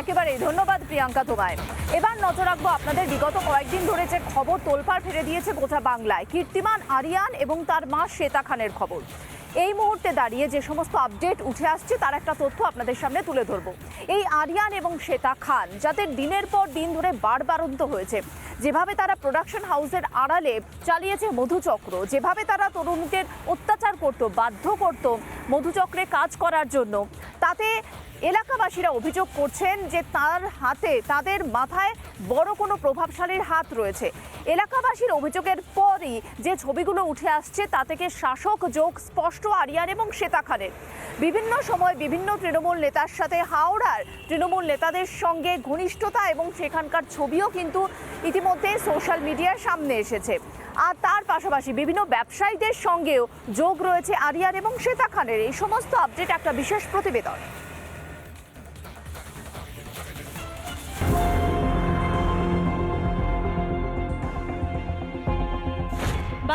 একেবারেই। ধন্যবাদ প্রিয়াঙ্কা তোমায়। এবার নজর রাখব আপনাদের। বিগত কয়েকদিন ধরে যে খবর তোলপাড় ফেলে দিয়েছে গোটা বাংলায়। কীর্তিমান আরিয়ান এবং তার মা শ্বেতা খানের খবর। এই মুহূর্তে দাঁড়িয়ে যে সমস্ত আপডেট উঠে আসছে, তার একটা তথ্য আপনাদের সামনে তুলে ধরবো। এই আরিয়ান এবং শ্বেতা খান, যাদের দিনের পর দিন ধরে বাড়বাড়ন্ত হয়েছে, যেভাবে তারা প্রোডাকশন হাউসের আড়ালে চালিয়েছে মধুচক্র, যেভাবে তারা তরুণীদের অত্যাচার করত, বাধ্য করত মধুচক্রে কাজ করার জন্য, তাতে এলাকাবাসীরা অভিযোগ করছেন যে তার হাতে, তাদের মাথায় বড় কোনো প্রভাবশালীর হাত রয়েছে। এলাকাবাসীর অভিযোগের পরই যে ছবিগুলো উঠে আসছে, তা থেকে শাসক যোগ স্পষ্ট আরিয়ান এবং শ্বেতা খানের। বিভিন্ন সময় বিভিন্ন তৃণমূল নেতার সাথে হাওড়ার তৃণমূল নেতাদের সঙ্গে ঘনিষ্ঠতা এবং সেখানকার ছবিও কিন্তু ইতিমধ্যে সোশ্যাল মিডিয়ার সামনে এসেছে। আর তার পাশাপাশি বিভিন্ন ব্যবসায়ীদের সঙ্গেও যোগ রয়েছে আরিয়ান এবং শ্বেতা খানের। এই সমস্ত আপডেট একটা বিশেষ প্রতিবেদন।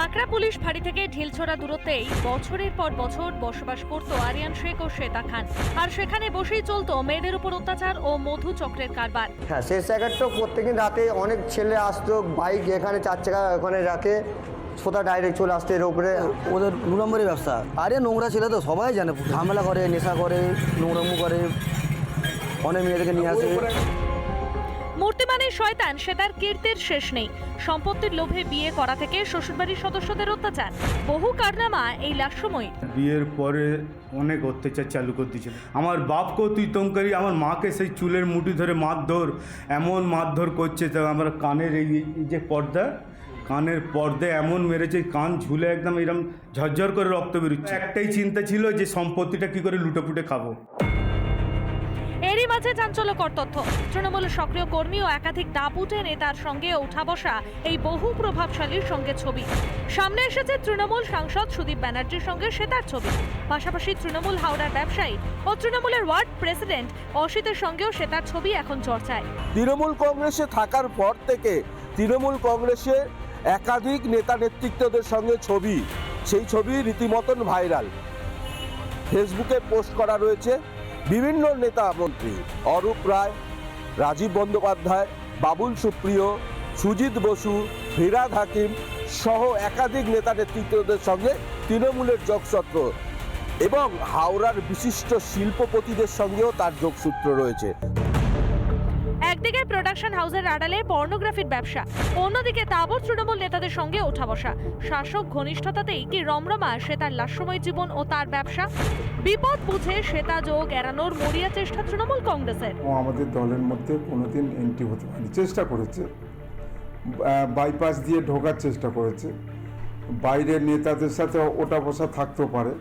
বাঁকড়া পুলিশ ফাঁড়ি থেকে ঢিলছোড়া দূরত্বেই বছরের পর বছর বসবাস করত আরিয়ান শেখ ও শ্বেতা খান। আর সেখানে বসেই চলতো মেয়েদের উপর অত্যাচার ও মধু চক্রের কারবার। হ্যাঁ শেষ জায়গাটা প্রত্যেকদিন রাতে অনেক ছেলে আসতো বাইক এখানে চার চাকা ওখানে রাখে সোজা ডাইরেক্ট চলে আসতো এর উপরে। ওদের দু নম্বরের ব্যবসা। আরে নোংরা ছেলে তো সবাই জানে ঝামেলা করে নেশা করে নোংরামু করে অনেক মেয়েদেরকে নিয়ে আসে। মূর্তিমানে শয়তান, সে তার কীর্তির শেষ নেই। সম্পত্তির লোভে বিয়ে করা থেকে শ্বশুরবাড়ির সদস্যদের অত্যাচার। বহু কারনামা এই লাশময়ী বিয়ের পরে অনেক অত্যাচার চালু করে দিয়েছিল। আমার বাপকেও তুই তঙ্কারি, আমার মাকে সেই চুলের মুঠি ধরে মারধর, এমন মারধর করছে তো আমার কানের এই যে পর্দা, কানের পর্দা এমন মেরেছে, কান ঝুলে একদম এরকম ঝরঝর করে রক্ত বেরোচ্ছে। একটাই চিন্তা ছিল যে সম্পত্তিটা কি করে লুটেপুটে খাব। মাঝে চাঞ্চল্যকর তথ্য। তৃণমূলের সক্রিয় কর্মী ও একাধিক দাপুটে নেতার সঙ্গে উঠা বসা এই বহু প্রভাবশালীর সঙ্গে ছবি। সামনে এসেছে তৃণমূল সাংসদ সুদীপ ব্যানার্জির সঙ্গে শ্বেতার ছবি। পাশাপাশি তৃণমূল হাওড়ার ব্যবসায়ী ও তৃণমূলের ওয়ার্ড প্রেসিডেন্ট অসিতের সঙ্গেও শ্বেতার ছবি এখন চর্চায়। তৃণমূল কংগ্রেসে থাকার পর থেকে তৃণমূল কংগ্রেসে একাধিক নেতা নেতৃত্বদের সঙ্গে ছবি। সেই ছবি রীতিমতন ভাইরাল। ফেসবুকে পোস্ট করা রয়েছে। বিভিন্ন নেতা মন্ত্রী, অরূপ রায়, রাজীব বন্দ্যোপাধ্যায়, বাবুল সুপ্রিয়, সুজিত বসু, ফিরাদ হাকিম সহ একাধিক নেতা নেতৃত্বদের সঙ্গে তৃণমূলের যোগসত্র এবং হাওড়ার বিশিষ্ট শিল্পপতিদের সঙ্গেও তার যোগসূত্র রয়েছে। একদিকে প্রোডাকশন হাউসের আড়ালে পর্নোগ্রাফির ব্যবসা, অন্যদিকে তাবর তৃণমূল নেতাদের সঙ্গে ওঠা বসা। শাসক ঘনিষ্ঠতাতেই কি রমরমা শ্বেতার লাস্যময় জীবন ও তার ব্যবসা? বিপদ বুঝে শ্বেতা যোগ এড়ানোর মরিয়া চেষ্টা তৃণমূল কংগ্রেসের। ও আমাদের দলের মধ্যে কোনোদিন এন্ট্রি হতে পারেনি, চেষ্টা করেছে। বাইপাস দিয়ে ঢোকার চেষ্টা করেছে। বাইরের নেতাদের সাথে ওটা বসা থাকতেও পারে,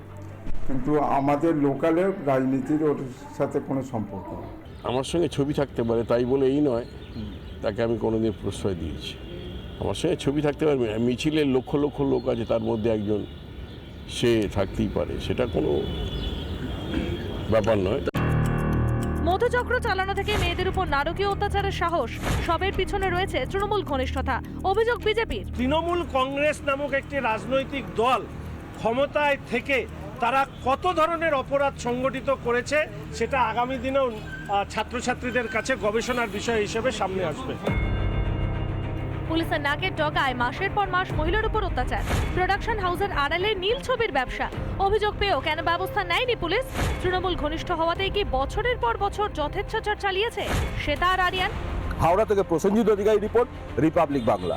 কিন্তু আমাদের লোকালের রাজনীতির ওর সাথে কোনো সম্পর্ক নেই। আমার সঙ্গে ছবি থাকতে পারে তাই বলে এই নয়। তাকে আমি কোনোদিন প্রশ্রয় দিয়েছি। আমার সঙ্গে ছবি থাকতে পারে মিছিলের লক্ষ লক্ষ লোক আছে তার মধ্যে একজন সে থাকতেই পারে সেটা কোনো ব্যাপার নয়। মধুচক্র চালানো থেকে মেয়েদের উপর নারকীয় অত্যাচারের সাহস সবের পিছনে রয়েছে তৃণমূল ঘনিষ্ঠতা। অভিযোগ বিজেপির। তৃণমূল কংগ্রেস নামক একটি রাজনৈতিক দল ক্ষমতায় থেকে তারা কত ধরনের অপরাধ সংগঠিত করেছে সেটা আগামী দিনেও ছাত্রছাত্রীদের কাছে গবেষণার বিষয় হিসেবে সামনে আসবে। পুলিশের নাকের ডগায় মাসের পর মাস মহিলার উপর অত্যাচার। প্রোডাকশন হাউসের আড়ালে নীল ছবির ব্যবসা। অভিযোগ পেয়েও কেন ব্যবস্থা নেয়নি পুলিশ? তৃণমূল ঘনিষ্ঠ হওয়াতেই কি বছরের পর বছর যথেচ্ছাচার চালিয়েছে? শ্বেতা আর আরিয়ান। হাওড়া থেকে প্রসেনজিৎ অধিকারী রিপোর্ট রিপাবলিক বাংলা।